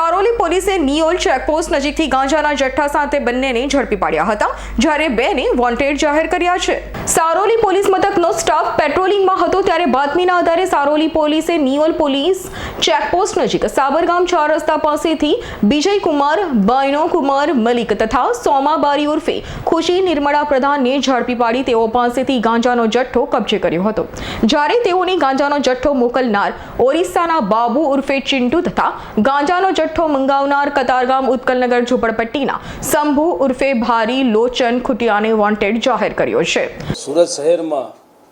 સારોલી પોલીસે નિયોલ ચેકપોસ્ટ નજીકથી ગાંજાના જથ્થા સાથે બંનેને ઝડપી પાડ્યા હતા, જ્યારે બેને વોન્ટેડ જાહેર કર્યા છે. સારોલી પોલીસ મથકનો સ્ટાફ પેટ્રોલિંગમાં હતો ત્યારે બાતમીના આધારે સારોલી પોલીસે નિયોલ પોલીસ ચેકપોસ્ટ નજીક સાબરગામ ચાર રસ્તા પાસેથી વિજય કુમાર બાયનો કુમાર, મલિક તથા સોમાબારી ઉર્ફે ખુશી નિર્મળા પ્રધાનને ઝડપી પાડી તેઓ પાસેથી ગાંજાનો જથ્થો કબજે કર્યો હતો. જ્યારે તેઓને ગાંજાનો જથ્થો મોકલનાર ઓરિસ્સાના બાબુ ઉર્ફે ચિંટુ તથા ગાંજાનો જથ્થો મંગાવનાર કતારગામ ઉત્કલનગર ઝુંપડપટ્ટીના શંભુ ઉર્ફે ભારી લોચન ખુટિયાને વોન્ટેડ જાહેર કર્યો છે. સુરત શહેરમાં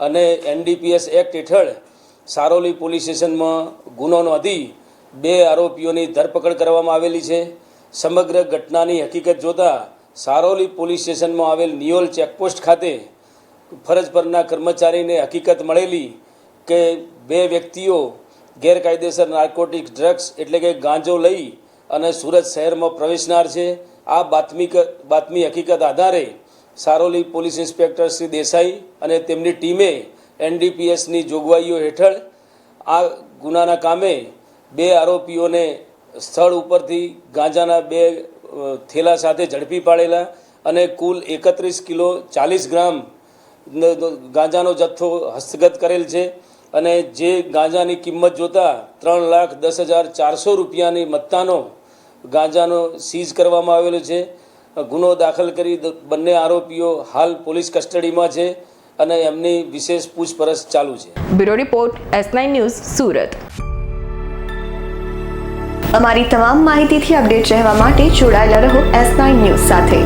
અને એનડીપીએસ એક્ટ હેઠળ સારોલી પોલીસ સ્ટેશનમાં ગુનો નોંધી બે આરોપીઓની ધરપકડ કરવામાં આવેલી છે. સમગ્ર ઘટનાની હકીકત જોતાં સારોલી પોલીસ સ્ટેશનમાં આવેલ નિયોલ ચેકપોસ્ટ ખાતે ફરજ પરના કર્મચારીને હકીકત મળેલી કે બે વ્યક્તિઓ ગેરકાયદેસર નાર્કોટિક ડ્રગ્સ એટલે કે ગાંજો લઈ અને સુરત શહેરમાં પ્રવેશનાર છે. આ બાતમી બાતમી હકીકત આધારે સારોલી પોલીસ ઇન્સ્પેક્ટર શ્રી દેસાઈ અને તેમની ટીમે એનડીપીએસની જોગવાઈઓ હેઠળ આ ગુનાના કામે બે આરોપીઓને સ્થળ ઉપરથી ગાંજાના બે થેલા સાથે ઝડપી પાડેલા અને કુલ એકત્રીસ કિલો ચાલીસ ગ્રામ ગાંજાનો જથ્થો હસ્તગત કરેલ છે અને જે ગાંજાની કિંમત જોતાં ત્રણ લાખ દસ હજાર ચારસો રૂપિયાની મત્તાનો ગાંજાનો સીઝ કરવામાં આવેલો છે. ગુનો દાખલ કરી દ- બંને આરોપીઓ હાલ પોલીસ કસ્ટડીમાં છે અને એમની વિશેષ પૂછપરછ ચાલુ છે. Bureau report S nine news Surat. અમારી તમામ માહિતીથી અપડેટ રહેવા માટે જોડાયેલા રહો એસ નાઇન ન્યૂઝ સાથે.